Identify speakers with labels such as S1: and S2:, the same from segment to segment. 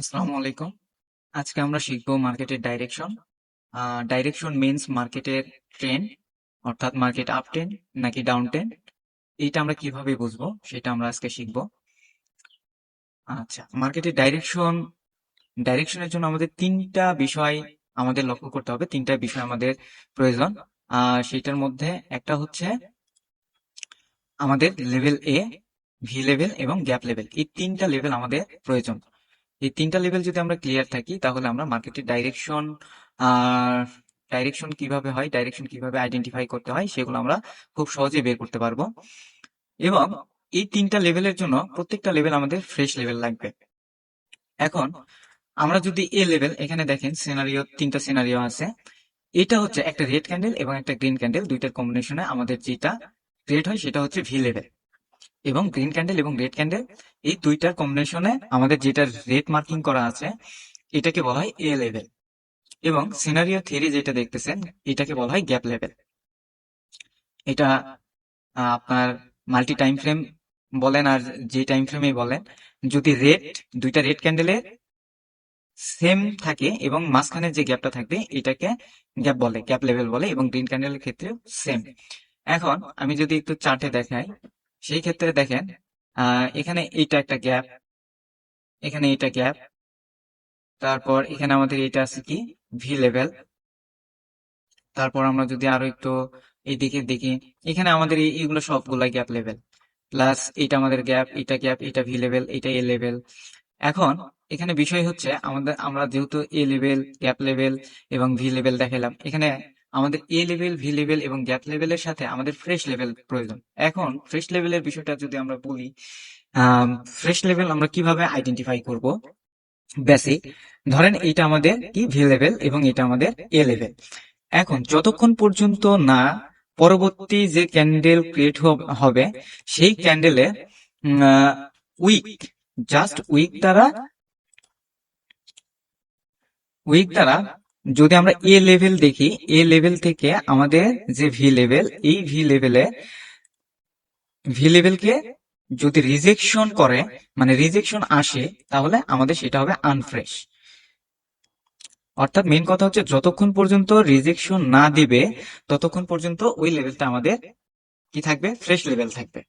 S1: আসসালামু আলাইকুম। আজকে আমরা শিখব মার্কেটের ডাইরেকশন ডাইরেকশন মিনস মার্কেটের ট্রেন্ড অর্থাৎ মার্কেট আপ ট্রেন্ড নাকি ডাউন ট্রেন্ড এইটা আমরা কীভাবে বুঝব, সেটা আমরা আজকে শিখব। আচ্ছা মার্কেটের ডাইরেকশন ডাইরেকশনের জন্য আমাদের তিনটা বিষয় আমাদের লক্ষ্য করতে হবে, তিনটা বিষয় আমাদের প্রয়োজন। আর সেটার মধ্যে একটা হচ্ছে আমাদের লেভেল এ ভি লেভেল এবং গ্যাপ লেভেল এই তিনটা লেভেল আমাদের প্রয়োজন। এই তিনটা লেভেল যদি আমরা ক্লিয়ার থাকি, তাহলে আমরা মার্কেটের ডাইরেকশন আর ডাইরেকশন কীভাবে হয় ডাইরেকশন কীভাবে আইডেন্টিফাই করতে হয়, সেগুলো আমরা খুব সহজে বের করতে পারব। এবং এই তিনটা লেভেলের জন্য প্রত্যেকটা লেভেল আমাদের ফ্রেশ লেভেল লাগবে। এখন আমরা যদি এ লেভেল এখানে দেখেন সিনারিও তিনটা সিনারিও আছে। এটা হচ্ছে একটা রেড ক্যান্ডেল এবং একটা গ্রিন ক্যান্ডেল দুইটার কম্বিনেশনে আমাদের যেটা ক্রিয়েট হয় সেটা হচ্ছে ভি লেভেল এবং গ্রিন ক্যান্ডেল এবং রেড ক্যান্ডেল এই দুইটার কম্বিনেশনে আমাদের যেটা রেড মার্কিং করা আছে, এটাকে বলা হয় এ লেভেল এবং সিনারিও থ্রি যেটা দেখতেছেন, এটাকে বলা হয় গ্যাপ লেভেল এটা আপনার মাল্টি টাইম ফ্রেম বলেন আর যে টাইম ফ্রেমে বলেন, যদি রেড দুইটা রেড ক্যান্ডেলের সেম থাকে এবং মাঝখানে যে গ্যাপটা থাকবে, এটাকে গ্যাপ বলে গ্যাপ লেভেল বলে এবং গ্রিন ক্যান্ডেলের ক্ষেত্রেও সেম এখন আমি যদি একটু চার্টে দেখাই সেই ক্ষেত্রে দেখেন এখানে এইটা একটা গ্যাপ, এখানে এটা গ্যাপ, তারপর এখানে আমাদের এটা আছে কি? ভি লেভেল তারপর আমরা যদি আরও একটু এইদিকে দেখি, এখানে আমাদের এই- এইগুলো সবগুলা গ্যাপ লেভেল প্লাস এটা আমাদের গ্যাপ এটা গ্যাপ এটা ভি লেভেল এটা এ লেভেল এখন এখানে বিষয় হচ্ছে আমাদের, আমরা যেহেতু এ লেভেল গ্যাপ লেভেল এবং ভি লেভেল দেখালাম, এখানে আমাদের এ লেভেল ভি লেভেল এবং গ্যাপ লেভেলের সাথে আমাদের ফ্রেশ লেভেল প্রয়োজন। এখন ফ্রেশ লেভেলের বিষয়টা যদি আমরা বলি ফ্রেশ লেভেল আমরা কীভাবে আইডেন্টিফাই করব? বেসিক ধরেন এটা আমাদের কি? ভি লেভেল এবং এটা আমাদের এ লেভেল এখন যতক্ষণ পর্যন্ত না পরবর্তী যে ক্যান্ডেল ক্রিয়েট হবে সেই ক্যান্ডেলের উইক জাস্ট উইক দ্বারা উইক দ্বারা যদি আমরা এ লেভেল দেখি এ লেভেল থেকে আমাদের যে ভি লেভেল এই ভি লেভেলে ভি লেভেলকে যদি রিজেকশন করে মানে রিজেকশন আসে, তাহলে আমাদের সেটা হবে আনফ্রেশ অর্থাৎ মেন কথা হচ্ছে যতক্ষণ পর্যন্ত রিজেকশন না দিবে, ততক্ষণ পর্যন্ত ওই লেভেলটা আমাদের কি থাকবে? ফ্রেশ লেভেল থাকবে।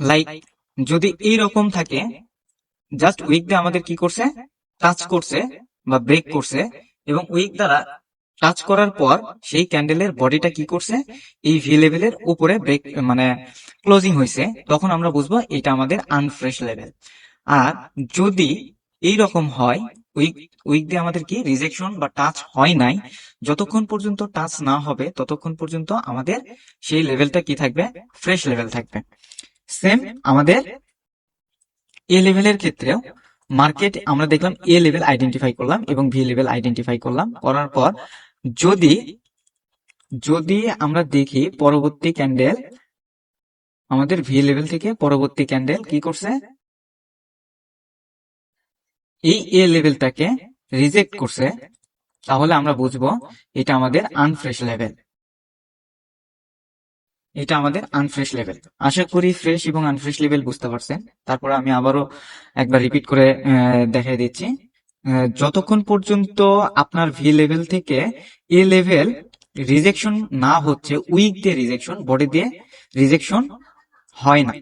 S1: লাইক যদি এই রকম থাকে জাস্ট উইক দিয়ে আমাদের কি করছে? টাচ করছে বা ব্রেক করছে এবং উইক দ্বারা টাচ করার পর সেই ক্যান্ডেলের বডিটা কি করছে? এই ভি লেভেলের উপরে ব্রেক মানে ক্লোজিং হয়েছে তখন আমরা বুঝব এটা আমাদের আনফ্রেশ লেভেল আর যদি এই রকম হয় উইক উইক দিয়ে আমাদের কি রিজেকশন বা টাচ হয় নাই, যতক্ষণ পর্যন্ত টাচ না হবে, ততক্ষণ পর্যন্ত আমাদের সেই লেভেলটা কি থাকবে? ফ্রেশ লেভেল থাকবে। সেম আমাদের এ লেভেলের ক্ষেত্রেও মার্কেট আমরা দেখলাম এ লেভেল আইডেন্টিফাই করলাম এবং ভি লেভেল আইডেন্টিফাই করলাম। করার পর যদি যদি আমরা দেখি পরবর্তী ক্যান্ডেল আমাদের ভি লেভেল থেকে পরবর্তী ক্যান্ডেল কি করছে? এই এ লেভেলটাকে রিজেক্ট করছে। তাহলে আমরা বুঝব এটা আমাদের আনফ্রেশ লেভেল এটা আমাদের আনফ্রেশ লেভেল আশা করি ফ্রেশ এবং আনফ্রেশ লেভেল বুঝতে পারছেন। তারপর আমি আবারও একবার রিপিট করে দেখিয়ে দিচ্ছি। যতক্ষণ পর্যন্ত আপনার ভি লেভেল থেকে এ লেভেল রিজেকশন না হচ্ছে উইক দিয়ে রিজেকশন বডি দিয়ে রিজেকশন হয় না।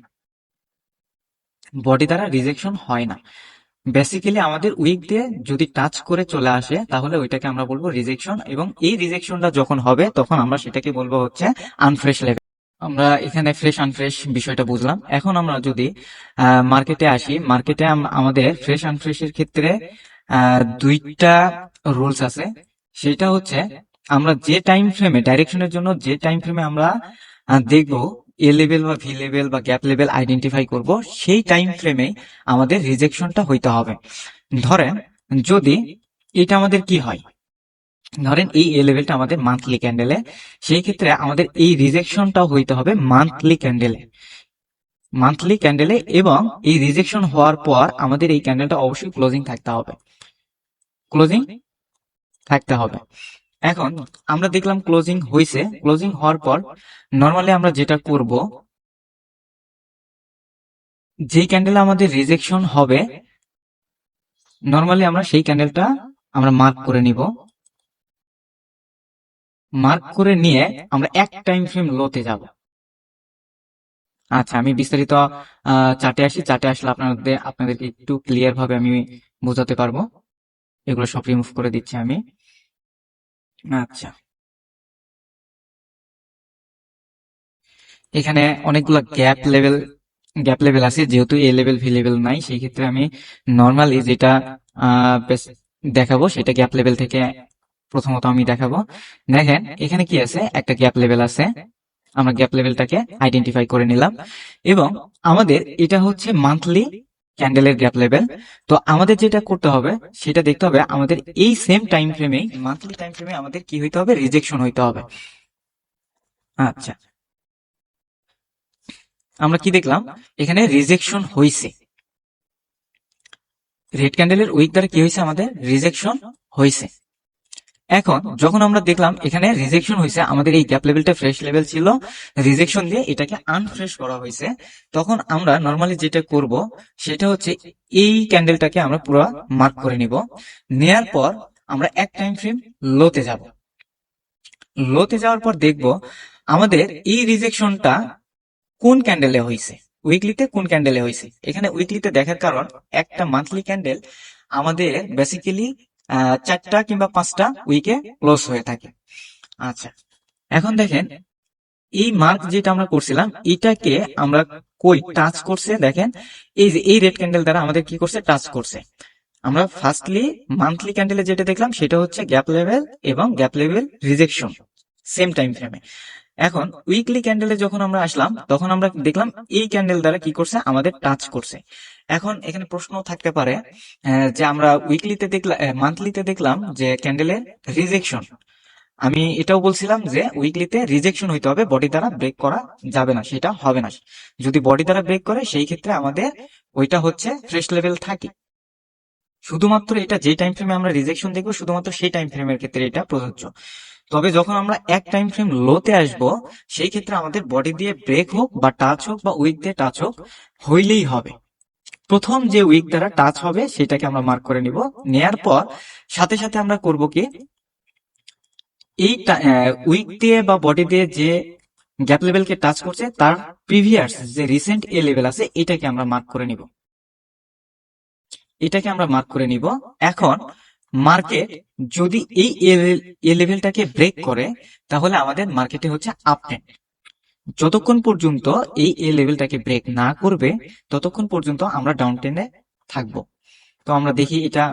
S1: বডি দ্বারা রিজেকশন হয় না। বেসিক্যালি আমাদের উইক দিয়ে যদি টাচ করে চলে আসে, তাহলে ওইটাকে আমরা বলব রিজেকশন এবং এই রিজেকশনটা যখন হবে, তখন আমরা সেটাকে বলব হচ্ছে আনফ্রেশ লেভেল আমরা এখানে ফ্রেশ আনফ্রেশ বিষয়টা বুঝলাম। এখন আমরা যদি মার্কেটে আসি মার্কেটে আমাদের ফ্রেশ আনফ্রেশের ক্ষেত্রে দুইটা রুলস আছে। সেটা হচ্ছে, আমরা যে টাইম ফ্রেমে ডাইরেকশনের জন্য যে টাইম ফ্রেমে আমরা দেখব এ লেভেল বা ভি লেভেল বা গ্যাপ লেভেল আইডেন্টিফাই করব, সেই টাইম ফ্রেমে আমাদের রিজেকশনটা হইতে হবে। ধরেন, যদি এটা আমাদের কি হয়? ধরেন এই এ লেভেলটা আমাদের মান্থলি ক্যান্ডেলে সেই ক্ষেত্রে আমাদের এই রিজেকশনটাও হইতে হবে মান্থলি ক্যান্ডেলে মান্থলি ক্যান্ডেলে এবং এই রিজেকশন হওয়ার পর আমাদের এই ক্যান্ডেলটা অবশ্যই ক্লোজিং থাকতে হবে। ক্লোজিং থাকতে হবে। এখন আমরা দেখলাম ক্লোজিং হয়েছে ক্লোজিং হওয়ার পর নর্মালি আমরা যেটা করব, যে ক্যান্ডেল আমাদের রিজেকশন হবে নর্মালি আমরা সেই ক্যান্ডেলটা আমরা মার্ক করে নিব। মার্ক করে নিয়ে আমরা এক টাইম ফ্রেম লোতে যাব। আচ্ছা আমি বিস্তারিত চাটে আসি। চাটে আসলে আপনাদের, আপনাদেরকে একটু ক্লিয়ার ভাবে আমি বোঝাতে পারব। এগুলো সব রিমুভ করে দিচ্ছি আমি। আচ্ছা। এখানে অনেকগুলো গ্যাপ লেভেল গ্যাপ লেভেল আছে। যেহেতু এ লেভেল ভি লেভেল নাই, সেই ক্ষেত্রে আমি নর্মালি যেটা দেখাবো, সেটা গ্যাপ লেভেল থেকে প্রথমত আমি দেখাবো। দেখেন এখানে কি আছে? একটা গ্যাপ লেভেল আছে? আমরা গ্যাপ লেভেলটাকে আইডেন্টিফাই করে নিলাম। এবং আমাদের এটা হচ্ছে মান্থলি ক্যান্ডেলের গ্যাপ লেভেল তো আমাদের যেটা করতে হবে সেটা দেখতে হবে আমাদের এই সেম টাইম ফ্রেমে মান্থলি টাইম ফ্রেমে আমাদের কি হইতে হবে? রিজেকশন হইতে হবে। আচ্ছা। আমরা কি দেখলাম? এখানে রিজেকশন হইছে। রেড ক্যান্ডেলের উইক দ্বারা কি হয়েছে আমাদের? রিজেকশন হয়েছে এখন, যখন আমরা দেখলাম এখানে রিজেকশন হয়েছে, আমাদের এই গ্যাপ লেভেলটা ফ্রেশ লেভেল ছিল রিজেকশন দিয়ে এটাকে আনফ্রেশ করা হয়েছে, তখন আমরা নর্মালি যেটা করব, সেটা হচ্ছে এই ক্যান্ডেলটাকে আমরা পুরো মার্ক করে নিব। নেয়ার পর আমরা এক টাইম ফ্রেম লোতে যাব। লোতে যাওয়ার পর দেখব আমাদের এই রিজেকশনটা কোন ক্যান্ডেলে হয়েছে? উইকলিতে কোন ক্যান্ডেলে হয়েছে? এখানে উইকলিতে দেখার কারণ, একটা মান্থলি ক্যান্ডেল আমাদের বেসিক্যালি চারটা কিংবা পাঁচটা উইকে ক্লোজ হয়ে থাকে। আচ্ছা এখন দেখেন, এই মার্ক যেটা আমরা করছিলাম, এটাকে আমরা কই? টাচ করছে, দেখেন, এই যে, এই রেড ক্যান্ডেল দ্বারা আমাদের কি করছে? টাচ করছে। আমরা ফার্স্টলি মান্থলি ক্যান্ডেলে যেটা দেখলাম, সেটা হচ্ছে গ্যাপ লেভেল এবং gap level rejection same time ফ্রেমে এখন উইকলি ক্যান্ডেলে যখন আমরা আসলাম, তখন আমরা দেখলাম এই ক্যান্ডেল দ্বারা কি করছে? আমাদের টাচ করছে। এখন এখানে প্রশ্ন থাকতে পারে যে আমরা উইকলিতে দেখলাম মান্থলিতে দেখলাম যে ক্যান্ডেলের রিজেকশন আমি এটাও বলছিলাম যে উইকলিতে রিজেকশন হইতে হবে বডি দ্বারা ব্রেক করা যাবে না, সেটা হবে না। যদি বডি দ্বারা ব্রেক করে, সেই ক্ষেত্রে আমাদের ওইটা হচ্ছে ফ্রেশ লেভেল থাকে শুধুমাত্র এটা যে টাইম ফ্রেমে আমরা রিজেকশন দেখব, শুধুমাত্র সেই টাইম ফ্রেমের ক্ষেত্রে এটা প্রযোজ্য। তবে যখন আমরা এক টাইম ফ্রেম লোতে আসব, সেই ক্ষেত্রে আমাদের বডি দিয়ে ব্রেক হোক বা টাচ হোক বা উইক দিয়ে টাচ হোক, হইলেই হবে। প্রথম যে উইক দ্বারা টাচ হবে, সেটাকে আমরা মার্ক করে নিব। নেয়ার পর সাথে সাথে আমরা করব কি, এই উইক দিয়ে বা বডি দিয়ে যে গ্যাপ লেভেলকে টাচ করছে, তার প্রিভিয়াস যে রিসেন্ট এ লেভেল আছে, এটাকে আমরা মার্ক করে নিব। এটাকে আমরা মার্ক করে নিব। এখন মার্কেট যদি এই লেভেলটাকে ব্রেক করে, তাহলে আমাদের মার্কেটে হচ্ছে আপ যতক্ষণ পর্যন্ত এই এ লেভেলটাকে ব্রেক না করবে, ততক্ষণ পর্যন্ত আমরা ডাউন ট্রেন্ডে থাকব। তো আমরা দেখি এটা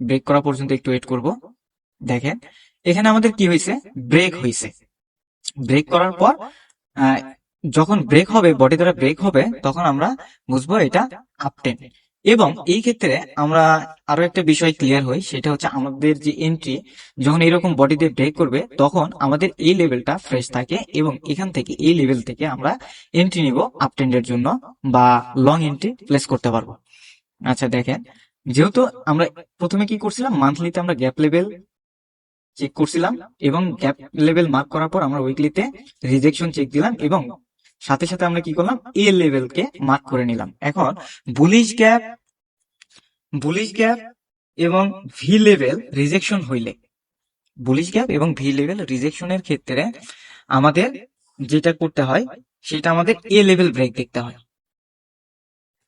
S1: ব্রেক করা পর্যন্ত একটু ওয়েট করব। দেখেন, এখানে আমাদের কি হয়েছে? ব্রেক হয়েছে। ব্রেক করার পর যখন ব্রেক হবে বডি দ্বারা ব্রেক হবে, তখন আমরা বুঝব এটা আপ এবং এই ক্ষেত্রে আমরা আরও একটা বিষয় ক্লিয়ার হই, সেটা হচ্ছে আমাদের যে এন্ট্রি যখন এরকম বডি দিয়ে ব্রেক করবে, তখন আমাদের এই লেভেলটা ফ্রেশ থাকে এবং এখান থেকে এই লেভেল থেকে আমরা এন্ট্রি নিব আপ ট্রেন্ডের জন্য বা লং এন্ট্রি প্লেস করতে পারব। আচ্ছা দেখেন, যেহেতু আমরা প্রথমে কি করছিলাম মান্থলিতে আমরা গ্যাপ লেভেল চেক করছিলাম এবং গ্যাপ লেভেল মার্ক করার পর আমরা উইকলিতে রিজেকশন চেক দিলাম এবং সাথে সাথে আমরা কি করলাম? এ লেভেলকে মার্ক করে নিলাম। এখন বুলিশ গ্যাপ বুলিশ গ্যাপ এবং ভি লেভেল রিজেকশন হইলে। বুলিশ গ্যাপ এবং ভি লেভেল রিজেকশনের ক্ষেত্রে আমাদের যেটা করতে হয়, সেটা আমাদের এ লেভেল ব্রেক দেখতে হয়।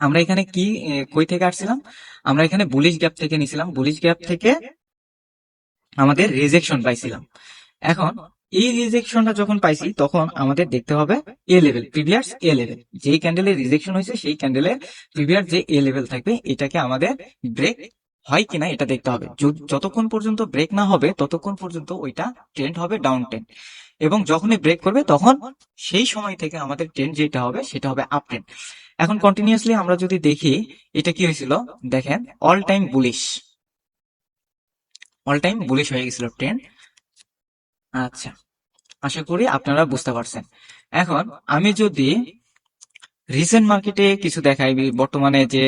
S1: আমরা এখানে কি কই থেকে আসছিলাম? আমরা এখানে বুলিশ গ্যাপ থেকে নিছিলাম। বুলিশ গ্যাপ থেকে আমাদের রিজেকশন পাইছিলাম। এখন এই রিজেকশনটা যখন পাইছি, তখন আমাদের দেখতে হবে A level previous A level যেই ক্যান্ডেলের রিজেকশন হয়েছে, সেই ক্যান্ডেলের প্রিভিয়াস যে এ লেভেল থাকবে, এটাকে আমাদের ব্রেক হয় কিনা এটা দেখতে হবে। যতক্ষণ পর্যন্ত ব্রেক না হবে, ততক্ষণ পর্যন্ত ওইটা ট্রেন্ড হবে ডাউন ট্রেন্ড এবং যখনই ব্রেক করবে, তখন সেই সময় থেকে আমাদের ট্রেন্ড যেটা হবে, সেটা হবে আপ ট্রেন্ড এখন কন্টিনিউয়াসলি আমরা যদি দেখি, এটা কি হয়েছিল? দেখেন all time bullish all time bullish হয়ে গেছিল ট্রেন্ড আচ্ছা। আশা করি আপনারা বুঝতে পারছেন। এখন আমি যদি রিসেন্ট মার্কেটে কিছু দেখাই বর্তমানে যে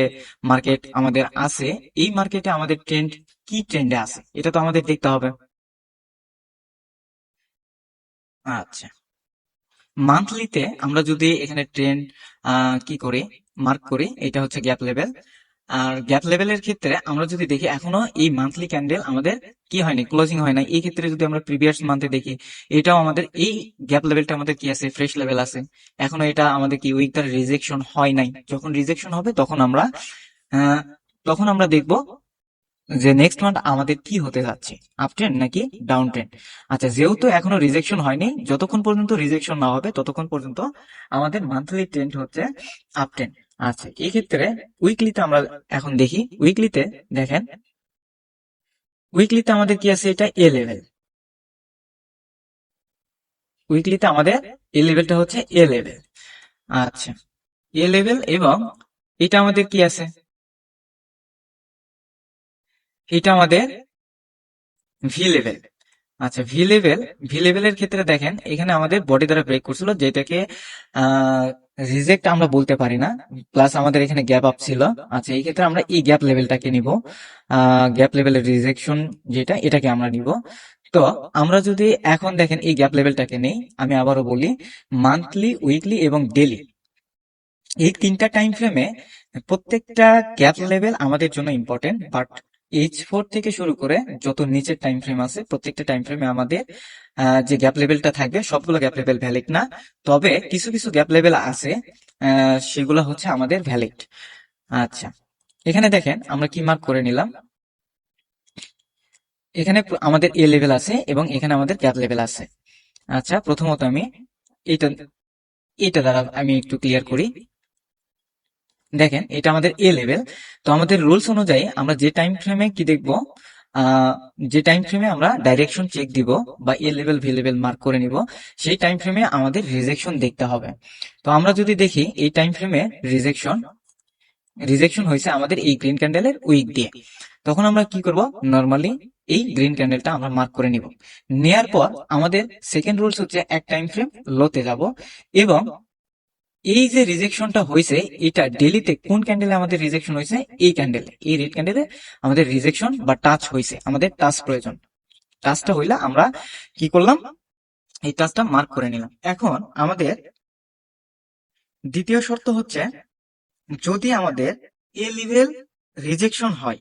S1: মার্কেট আমাদের আছে, এই মার্কেটে আমাদের ট্রেন্ড কি ট্রেন্ডে আছে? এটা তো আমাদের দেখতে হবে। আচ্ছা। মান্থলিতে আমরা যদি এখানে ট্রেন্ড কি করি? মার্ক করি, এটা হচ্ছে গ্যাপ লেভেল আর গ্যাপ লেভেলের ক্ষেত্রে আমরা যদি দেখি এখনও এই মান্থলি ক্যান্ডেল আমাদের কি হয়নি ক্লোজিং হয় না এই ক্ষেত্রে যদি আমরা প্রিভিয়াস মান্থে দেখি, এটাও আমাদের এই গ্যাপ লেভেলটা আমাদের কি আছে? ফ্রেশ লেভেল আছে। এখনও এটা আমাদের কি উইক দ্বারা রিজেকশন হয় নাই। যখন রিজেকশন হবে তখন আমরা তখন আমরা দেখব যে নেক্সট মান্থ আমাদের কি হতে যাচ্ছে। আপ ট্রেন্ড নাকি ডাউন ট্রেন্ড আচ্ছা যেহেতু এখনও রিজেকশন হয়নি, যতক্ষণ পর্যন্ত রিজেকশন না হবে, ততক্ষণ পর্যন্ত আমাদের মান্থলি ট্রেন্ড হচ্ছে আপ ট্রেন্ড আচ্ছা এই ক্ষেত্রে উইকলিতে আমরা এখন দেখি উইকলিতে দেখেন উইকলিতে আমাদের কি আছে এটা? এ লেভেল উইকলিতে আমাদের এ লেভেলটা হচ্ছে এ লেভেল আচ্ছা এ লেভেল এবং এটা আমাদের কি আছে? এটা আমাদের ভি লেভেল আচ্ছা ভি লেভেল, ভি লেভেলের ক্ষেত্রে দেখেন, এখানে আমাদের বডি দ্বারা ব্রেক করছিল, যেটাকে রিজেক্ট আমরা বলতে পারি না প্লাস আমাদের এখানে গ্যাপ আপ ছিল। আচ্ছা এই ক্ষেত্রে আমরা এই গ্যাপ লেভেলটাকে নিব। গ্যাপ লেভেলের রিজেকশন যেটা, এটাকে আমরা নিব। তো, আমরা যদি এখন দেখেন এই গ্যাপ লেভেলটাকে নেই, আমি আবারও বলি মান্থলি উইকলি এবং ডেলি এই তিনটা টাইম ফ্রেমে প্রত্যেকটা গ্যাপ লেভেল আমাদের জন্য ইম্পর্টেন্ট বাট এইচ ফোর থেকে শুরু করে যত নিচের টাইম ফ্রেম আছে, প্রত্যেকটা টাইম ফ্রেমে আমাদের যে গ্যাপ লেভেলটা থাকবে, সবগুলো গ্যাপ লেভেল ভ্যালিড না। তবে কিছু কিছু গ্যাপ লেভেল আছে সেগুলো হচ্ছে আমাদের ভ্যালিড আচ্ছা এখানে দেখেন আমরা কি মার্ক করে নিলাম। এখানে আমাদের এ লেভেল আছে এবং এখানে আমাদের গ্যাপ লেভেল আছে। আচ্ছা প্রথমত আমি এটা এটা দ্বারা আমি একটু ক্লিয়ার করি। দেখেন, এটা আমাদের এ লেভেল তো আমাদের রুলস অনুযায়ী আমরা যে টাইম ফ্রেমে কি দেখব? যে টাইম ফ্রেমে আমরা ডাইরেকশন চেক দিব বা A level V level mark করে নিব, সেই টাইম ফ্রেমে আমাদের রিজেকশন দেখতে হবে। তো আমরা যদি দেখি, এই টাইম ফ্রেমে রিজেকশন রিজেকশন হয়েছে আমাদের এই গ্রিন ক্যান্ডেলের উইক দিয়ে। তখন আমরা কি করব? নর্মালি এই গ্রিন ক্যান্ডেলটা আমরা মার্ক করে নিব। নেয়ার পর আমাদের সেকেন্ড রুলস হচ্ছে এক টাইম ফ্রেম লোতে যাব এবং এই যে রিজেকশনটা হয়েছে, এটা ডেলিতে কোন ক্যান্ডেলে আমাদের রিজেকশন হয়েছে? এই ক্যান্ডেলে এই রেড ক্যান্ডেলে আমাদের রিজেকশন বা টাচ হয়েছে, আমাদের টাচ প্রয়োজন। টাচটা হইলে আমরা কি করলাম? এই টাচটা মার্ক করে নিলাম। এখন আমাদের দ্বিতীয় শর্ত হচ্ছে, যদি আমাদের এ লেভেল রিজেকশন হয়,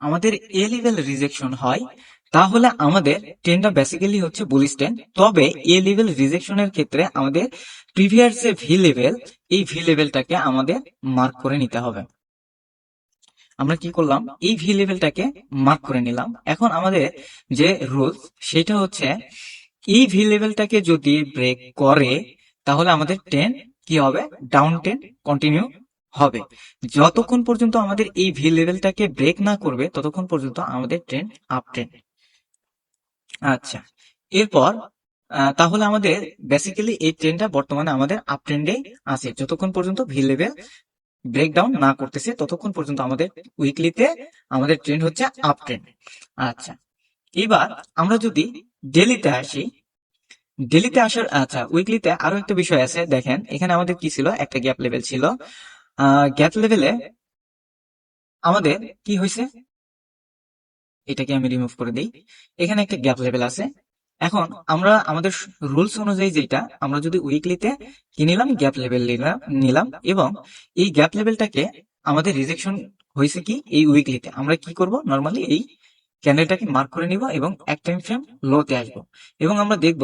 S1: আমাদের এ লেভেল রিজেকশন হয় তাহলে আমাদের ট্রেনটা বেসিক্যালি হচ্ছে বুলিশ ট্রেন তবে এ লেভেল রিজেকশনের ক্ষেত্রে আমাদের প্রিভিয়াস যে ভি লেভেল এই ভি লেভেলটাকে আমাদের মার্ক করে নিতে হবে। আমরা কি করলাম? এই ভি লেভেলটাকে মার্ক করে নিলাম। এখন আমাদের যে রুলস সেটা হচ্ছে এই ভি লেভেলটাকে যদি ব্রেক করে, তাহলে আমাদের ট্রেন কি হবে? ডাউন ট্রেন কন্টিনিউ হবে। যতক্ষণ পর্যন্ত আমাদের এই ভি লেভেলটাকে ব্রেক না করবে, ততক্ষণ পর্যন্ত আমাদের ট্রেন আপ ট্রেন আচ্ছা। এরপর তাহলে আমাদের বেসিক্যালি এই ট্রেনটা বর্তমানে আমাদের আপ ট্রেন্ডে আছে। যতক্ষণ পর্যন্ত ভি লেভেল ব্রেকডাউন না করতেছে, ততক্ষণ পর্যন্ত আমাদের উইকলিতে আমাদের ট্রেন্ড হচ্ছে আপ ট্রেন্ড আচ্ছা। এবার আমরা যদি ডেলিতে আসি ডেলিতে আসার আচ্ছা উইকলিতে আরও একটা বিষয় আছে, দেখেন, এখানে আমাদের কি ছিল? একটা গ্যাপ লেভেল ছিল। গ্যাপ লেভেলে আমাদের কি হয়েছে? এটাকে আমি রিমুভ করে দিই। এখানে একটা গ্যাপ লেভেল আছে। এখন আমরা আমাদের রুলস অনুযায়ী যেটা, আমরা যদি উইকলিতে কি নিলাম? গ্যাপ লেভেল নিলাম এবং এই গ্যাপ লেভেলটাকে আমাদের রিজেকশন হয়েছে কি? এই উইকলিতে আমরা কি করব? নর্মালি এই ক্যান্ডেলটাকে মার্ক করে নিব এবং এক টাইম ফ্রেম লোতে আসব। এবং আমরা দেখব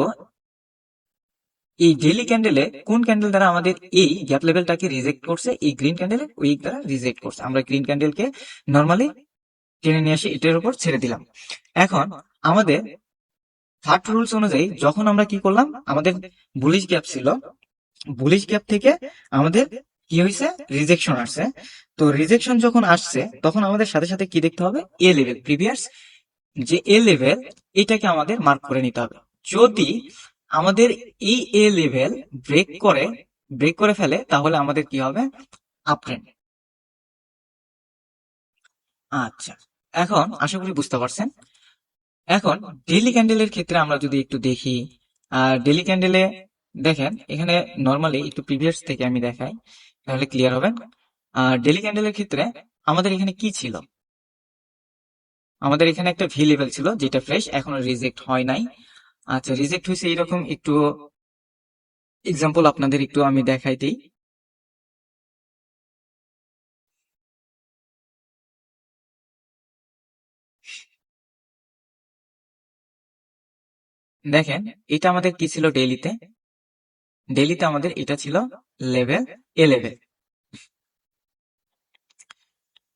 S1: এই ডেইলি ক্যান্ডেলে কোন ক্যান্ডেল দ্বারা আমাদের এই গ্যাপ লেভেলটাকে রিজেক্ট করছে, এই গ্রিন ক্যান্ডেলে উইক দ্বারা রিজেক্ট করছে। আমরা গ্রিন ক্যান্ডেলকে নর্মালি টেনে নিয়ে আসি এটার উপর ছেড়ে দিলাম। এখন আমাদের থার্ড রুলস অনুযায়ী যখন আমরা কি করলাম, আমাদের বুলিশ গ্যাপ ছিল বুলিশ গ্যাপ থেকে আমাদের কি হয়েছে? রিজেকশন আসছে। তো রিজেকশন যখন আসছে, তখন আমাদের সাথে সাথে কি দেখতে হবে? এ লেভেল প্রিভিয়াস যে এ লেভেল এটাকে আমাদের মার্ক করে নিতে হবে। যদি আমাদের এই এ লেভেল ব্রেক করে ব্রেক করে ফেলে, তাহলে আমাদের কি হবে? আপ ট্রেন্ড আচ্ছা। এখন আশা করি বুঝতে পারছেন। এখন ডেলি ক্যান্ডেলের ক্ষেত্রে আমরা যদি একটু দেখি আর ডেইলি ক্যান্ডেলে দেখেন, এখানে নর্মালি একটু প্রিভিয়াস থেকে আমি দেখাই, তাহলে ক্লিয়ার হবে। আর ডেইলি ক্যান্ডেলের ক্ষেত্রে আমাদের এখানে কি ছিল? আমাদের এখানে একটা ভি লেভেল ছিল, যেটা ফ্রেশ এখনও রিজেক্ট হয় নাই। আচ্ছা রিজেক্ট হয়েছে এরকম একটু এক্সাম্পল আপনাদের একটু আমি দেখাই দিই। দেখেন, এটা আমাদের কি ছিল ডেলিতে ডেইলিতে আমাদের এটা ছিল লেভেল এ লেভেল।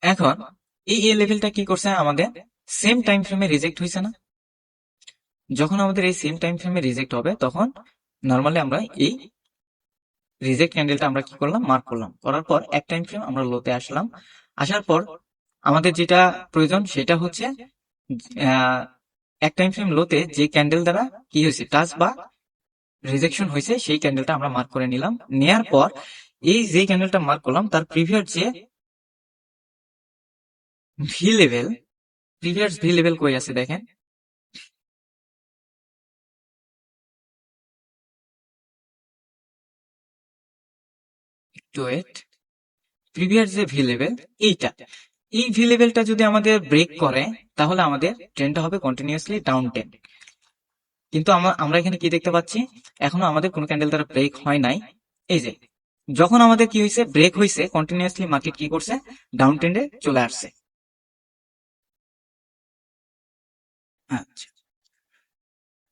S1: এখন, এই এ লেভেলটা কি করছে আমাদের? সেম টাইম ফ্রেমে রিজেক্ট হয়েছে না? যখন আমাদের এই সেম টাইম ফ্রেমে রিজেক্ট হবে, তখন নর্মালি আমরা এই রিজেক্ট ক্যান্ডেলটা আমরা কি করলাম? মার্ক করলাম। করার পর এক টাইম ফ্রেম আমরা লোতে আসলাম। আসার পর আমাদের যেটা প্রয়োজন সেটা হচ্ছে এক টাইম ফ্রেম লোতে যে ক্যান্ডেল দ্বারা কি হয়েছে টাচ বা রিজেকশন হয়েছে, সেই ক্যান্ডেলটা আমরা মার্ক করে নিলাম। নেয়ার পর এই যে ক্যান্ডেলটা মার্ক করলাম, তার প্রিভিয়াস যে V level previous V level কই আছে দেখেন? একটু ওয়েট যে ভি লেভেল এইটা। এই ভি লেভেলটা যদি আমাদের ব্রেক করে, তাহলে আমাদের ট্রেনটা হবে কন্টিনিউয়াসলি ডাউন টেন কিন্তু আমরা এখানে কি দেখতে পাচ্ছি? এখনও আমাদের কোনো ক্যান্ডেল দ্বারা ব্রেক হয় নাই। এই যে, যখন আমাদের কি হয়েছে ব্রেক হয়েছে কন্টিনিউয়াসলি মার্কেট কি করছে? ডাউন ট্রেন্ডে চলে আসছে। আচ্ছা।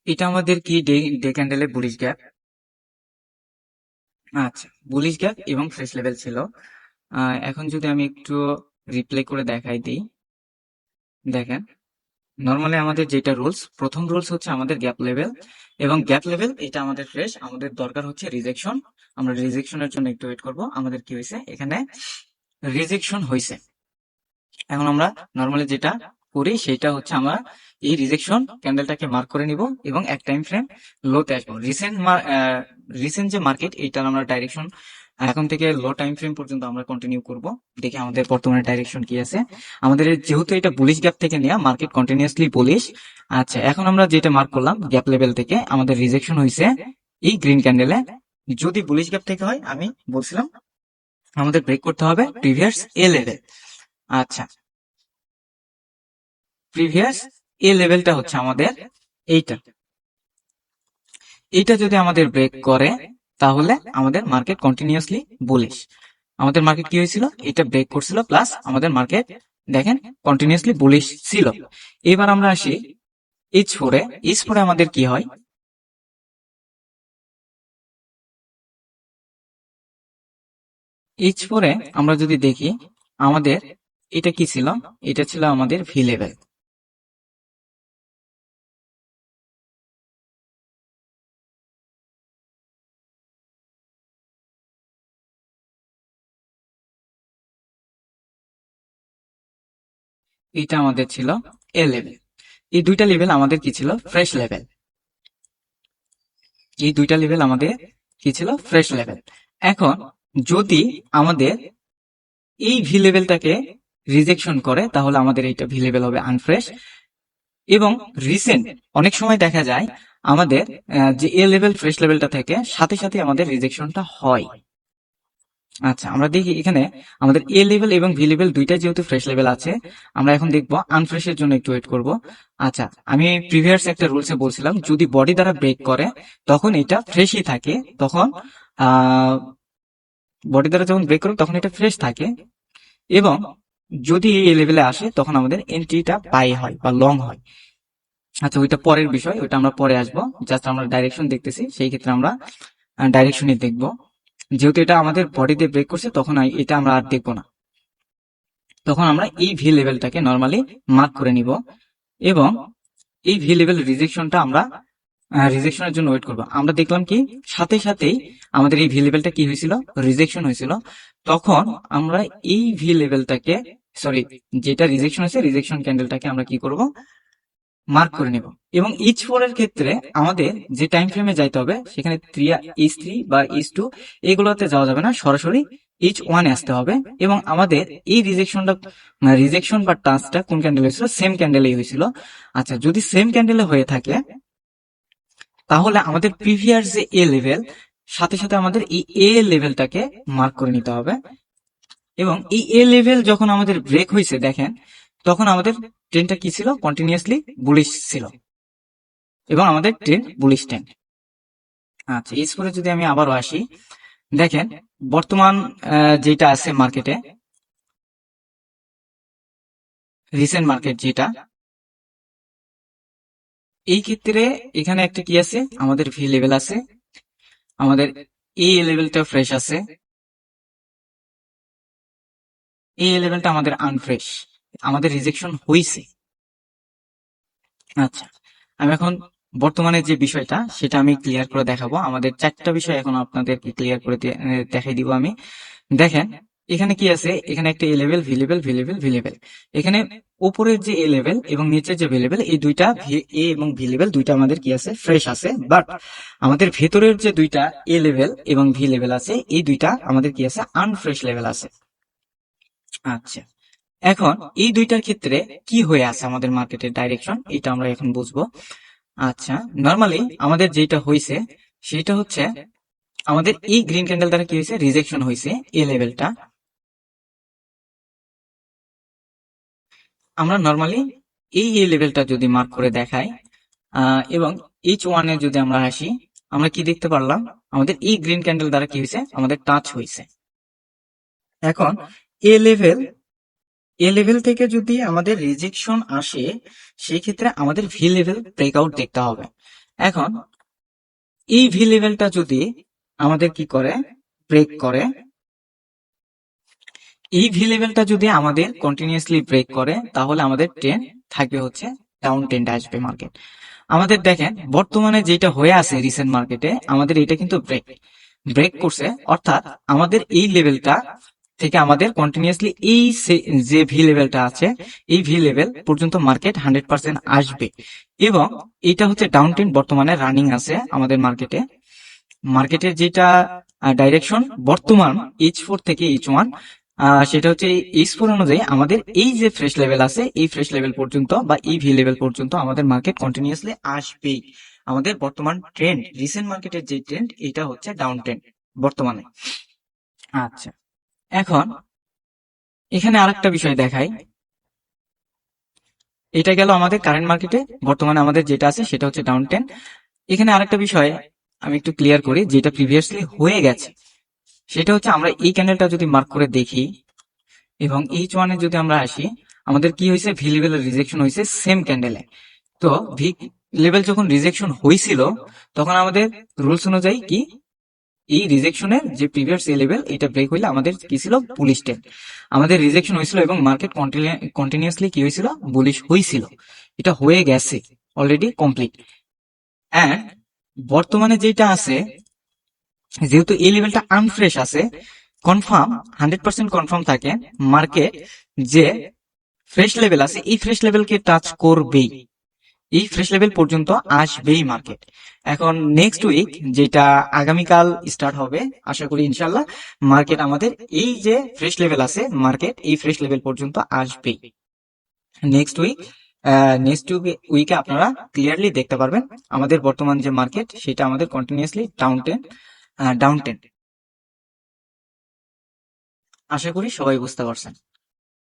S1: এটা আমাদের কি ডে ক্যান্ডেলে বুলিশ গ্যাপ আচ্ছা বুলিশ গ্যাপ এবং ফ্রেশ লেভেল ছিল। এখন যদি আমি একটু রিপ্লে করে দেখাই দিই। দেখেন নর্মালি আমাদের যেটা রুলস প্রথম রুলস হচ্ছে আমাদের গ্যাপ লেভেল এবং গ্যাপ লেভেল এটা আমাদের ফ্রেশ আমাদের দরকার হচ্ছে রিজেকশন আমরা রিজেকশনের জন্য একটু ওয়েট করব, আমাদের কি হয়েছে? এখানে রিজেকশন হয়েছে। এখন আমরা নর্মালি যেটা করি, সেটা হচ্ছে আমরা এই রিজেকশন ক্যান্ডেলটাকে মার্ক করে নিব এবং এক টাইম ফ্রেম লোতে আসব। রিসেন্ট রিসেন্ট যে মার্কেট এইটার আমরা ডাইরেকশন এখন থেকে লো টাইম ফ্রেম পর্যন্ত আমরা কন্টিনিউ করব। দেখি আমাদের বর্তমানে ডাইরেকশন কি আছে। আমাদের যেহেতু এটা বুলিশ গ্যাপ থেকে নেওয়া মার্কেট কন্টিনিউয়াসলি বুলিশ আচ্ছা এখন আমরা যেটা মার্ক করলাম গ্যাপ লেভেল থেকে, আমাদের রিজেকশন হয়েছে এই গ্রিন ক্যান্ডেলে যদি বুলিশ গ্যাপ থেকে হয়, আমি বলছিলাম, আমাদের ব্রেক করতে হবে প্রিভিয়াস এ লেভেল আচ্ছা প্রিভিয়াস এ লেভেলটা হচ্ছে আমাদের এইটা। এইটা যদি আমাদের ব্রেক করে তাহলে আমাদের মার্কেট কন্টিনিউয়াসলি বুলিশ আমাদের মার্কেট কি হয়েছিল? এটা ব্রেক করছিল প্লাস আমাদের মার্কেট দেখেন কন্টিনিউসলি বুলিশ ছিল। এবার আমরা আসি এইচ ফোরে এইচ ফোরে আমাদের কি হয়? এইচ ফোরে আমরা যদি দেখি আমাদের এটা কি ছিল? এটা ছিল আমাদের ভি লেভেল এটা আমাদের ছিল এ লেভেল এই দুইটা লেভেল আমাদের কি ছিল? ফ্রেশ লেভেল এই দুইটা লেভেল আমাদের কি ছিল? ফ্রেশ লেভেল এখন যদি আমাদের এই ভি লেভেলটাকে রিজেকশন করে, তাহলে আমাদের এইটা ভি লেভেল হবে আনফ্রেশ এবং রিসেন্ট অনেক সময় দেখা যায় আমাদের যে এ লেভেল ফ্রেশ লেভেলটা থেকে সাথে সাথে আমাদের রিজেকশনটা হয়। আচ্ছা আমরা দেখি এখানে আমাদের এ লেভেল এবং ভি লেভেল দুইটা যেহেতু ফ্রেশ লেভেল আছে, আমরা এখন দেখব আনফ্রেশের জন্য একটু ওয়েট করব। আচ্ছা আমি প্রিভিয়াস একটা রুলসে বলছিলাম, যদি বডি দ্বারা ব্রেক করে, তখন এটা ফ্রেশই থাকে, তখন বডি দ্বারা যখন ব্রেক করে তখন এটা ফ্রেশ থাকে। এবং যদি এই লেভেলে আসে, তখন আমাদের এন্ট্রিটা বাই হয় বা লং হয়। আচ্ছা ওইটা পরের বিষয়, ওইটা আমরা পরে আসব। জাস্ট আমরা ডাইরেকশন দেখতেছি, সেই ক্ষেত্রে আমরা ডাইরেকশনই দেখব। যেহেতু এটা আমাদের বডিতে ব্রেক করছে, তখন এটা আমরা আর দেখব না। তখন আমরা এই ভি লেভেলটাকে নর্মালি মার্ক করে নিব। এবং এই ভি লেভেল রিজেকশনটা আমরা রিজেকশনের জন্য ওয়েট করব। আমরা দেখলাম কি, সাথে সাথেই আমাদের এই ভি লেভেলটা কি হয়েছিল? রিজেকশন হয়েছিল। তখন আমরা এই ভি লেভেলটাকে সরি যেটা রিজেকশন হয়েছে রিজেকশন ক্যান্ডেলটাকে আমরা কি করব? মার্ক করে নেব। এবং ইচ ফোর এর ক্ষেত্রে আমাদের যে টাইম ফ্রেমে যাইতে হবে, সেখানে থ্রি ইচ থ্রি বা ইচ টু এগুলোতে যাওয়া যাবে না। সরাসরি ইচ ওয়ানে আসতে হবে। এবং আমাদের এই রিজেকশনটা রিজেকশন বা টাচটা কোন ক্যান্ডেল হয়েছিল? সেম ক্যান্ডেলেই হয়েছিল। আচ্ছা যদি সেম ক্যান্ডেলে হয়ে থাকে, তাহলে আমাদের প্রিভিয়াস যে এ লেভেল সাথে সাথে আমাদের এই এ লেভেলটাকে মার্ক করে নিতে হবে। এবং এই এ লেভেল যখন আমাদের ব্রেক হয়েছে, দেখেন তখন আমাদের ট্রেনটা কি ছিল? কন্টিনিউয়াসলি বুলিশ ছিল। এবং আমাদের ট্রেন বুলিশ ট্রেন আচ্ছা এই করে যদি আমি আবারও আসি, দেখেন, বর্তমান যেটা আছে মার্কেটে রিসেন্ট মার্কেট যেটা, এই ক্ষেত্রে এখানে একটা কি আছে? আমাদের ভি লেভেল আছে, আমাদের এ লেভেলটা ফ্রেশ আছে এ লেভেলটা আমাদের আনফ্রেশ আমাদের রিজেকশন হইছে। আচ্ছা আমি এখন বর্তমানে যে বিষয়টা, সেটা আমি ক্লিয়ার করে দেখাবো। আমাদের চারটা বিষয় এখন আপনাদেরকে ক্লিয়ার করে দেখাই দিব আমি। দেখেন, এখানে কি আছে? এখানে একটা A level V level V level V level এখানে উপরের যে এ লেভেল এবং নিচের যে ভি লেভেল এই দুইটা এ এবং ভি লেভেল দুইটা আমাদের কি আছে? ফ্রেশ আছে। বাট আমাদের ভেতরের যে দুইটা এ লেভেল এবং ভি লেভেল আছে, এই দুইটা আমাদের কি আছে? আনফ্রেশ লেভেল আছে। আচ্ছা। এখন এই দুইটার ক্ষেত্রে কি হয়ে আছে আমাদের মার্কেটের ডাইরেকশন এটা আমরা এখন বুঝব। আচ্ছা নর্মালি আমাদের যেটা হয়েছে সেটা হচ্ছে আমাদের এই গ্রিন ক্যান্ডেল দ্বারা কি হয়েছে রিজেকশন হয়েছে এ লেভেলটা আমরা নর্মালি এই এ লেভেলটা যদি মার্ক করে দেখাই এবং এইচ ওয়ানে যদি আমরা আসি, আমরা কি দেখতে পারলাম? আমাদের এই গ্রিন ক্যান্ডেল দ্বারা কি হয়েছে আমাদের টাচ হয়েছে এখন এ লেভেল এ লেভেল থেকে যদি আমাদের রিজেকশন আসে সেই ক্ষেত্রে আমাদের ভি লেভেল ব্রেকআউট দেখতে হবে। এখন, এই ভি লেভেলটা যদি আমাদের কি করে? ব্রেক করে। এই ভি লেভেলটা যদি আমাদের কন্টিনিউয়াসলি ব্রেক করে, তাহলে আমাদের ট্রেন থাকবে হচ্ছে ডাউন ট্রেন্ড আসবে মার্কেট আমাদের দেখেন, বর্তমানে যেটা হয়ে আছে রিসেন্ট মার্কেটে আমাদের এটা কিন্তু ব্রেক ব্রেক করছে, অর্থাৎ আমাদের এই লেভেলটা থেকে আমাদের কন্টিনিউয়াসলি এই যে ভি লেভেলটা আছে, এই ভি লেভেল পর্যন্ত মার্কেট হান্ড্রেড পার্সেন্ট আসবে। এবং এটা হচ্ছে ডাউন ট্রেন্ড বর্তমানে রানিং আছে আমাদের মার্কেটে মার্কেটের যেটা ডাইরেকশন বর্তমান এইচ ফোর থেকে এইচ ওয়ান সেটা হচ্ছে এইচ ফোর অনুযায়ী আমাদের এই যে ফ্রেশ লেভেল আছে, এই ফ্রেশ লেভেল পর্যন্ত বা এই ভি লেভেল পর্যন্ত আমাদের মার্কেট কন্টিনিউয়াসলি আসবেই আমাদের বর্তমান ট্রেন্ড রিসেন্ট মার্কেটের যে ট্রেন্ড এটা হচ্ছে ডাউন ট্রেন্ড বর্তমানে। আচ্ছা। এখন এখানে আরেকটা বিষয় দেখাই। এটা গেল আমাদের কারেন্ট মার্কেটে বর্তমানে আমাদের যেটা আছে সেটা হচ্ছে ডাউন টেন এখানে আরেকটা বিষয় আমি একটু ক্লিয়ার করি, যেটা প্রিভিয়াসলি হয়ে গেছে, সেটা হচ্ছে আমরা এই ক্যান্ডেলটা যদি মার্ক করে দেখি এবং এইচ ওয়ানে যদি আমরা আসি, আমাদের কি হয়েছে? ভি লেভেলের রিজেকশন হয়েছে সেম ক্যান্ডেলে তো ভি লেভেল যখন রিজেকশন হয়েছিল, তখন আমাদের রুলস অনুযায়ী কি? এই রিজেকশনের যে প্রিভিয়াস এ লেভেল এটা ব্রেক হইলে আমাদের কি ছিল? বুলিশ টেন আমাদের রিজেকশন হয়েছিল এবং মার্কেট কন্টিনিউয়াসলি কি হয়েছিল বুলিশ হয়েছিল এটা হয়ে গেছে অলরেডি কমপ্লিট অ্যান্ড বর্তমানে যেটা আছে, যেহেতু এই লেভেলটা আনফ্রেশ আছে কনফার্ম হান্ড্রেড পার্সেন্ট কনফার্ম থাকে মার্কেট যে ফ্রেশ লেভেল আছে, এই ফ্রেশ লেভেলকে টাচ করবেই। এই ফ্রেশ লেভেল পর্যন্ত আসবেই মার্কেট এখন নেক্সট উইক যেটা আগামীকাল স্টার্ট হবে, আশা করি ইনশাল্লাহ মার্কেট আমাদের এই যে ফ্রেশ লেভেল আছে মার্কেট এই ফ্রেশ লেভেল পর্যন্ত আসবেই। নেক্সট উইক নেক্সট উইকে আপনারা ক্লিয়ারলি দেখতে পারবেন, আমাদের বর্তমান যে মার্কেট সেটা আমাদের continuously down ten down ten আশা করি সবাই বুঝতে পারছেন।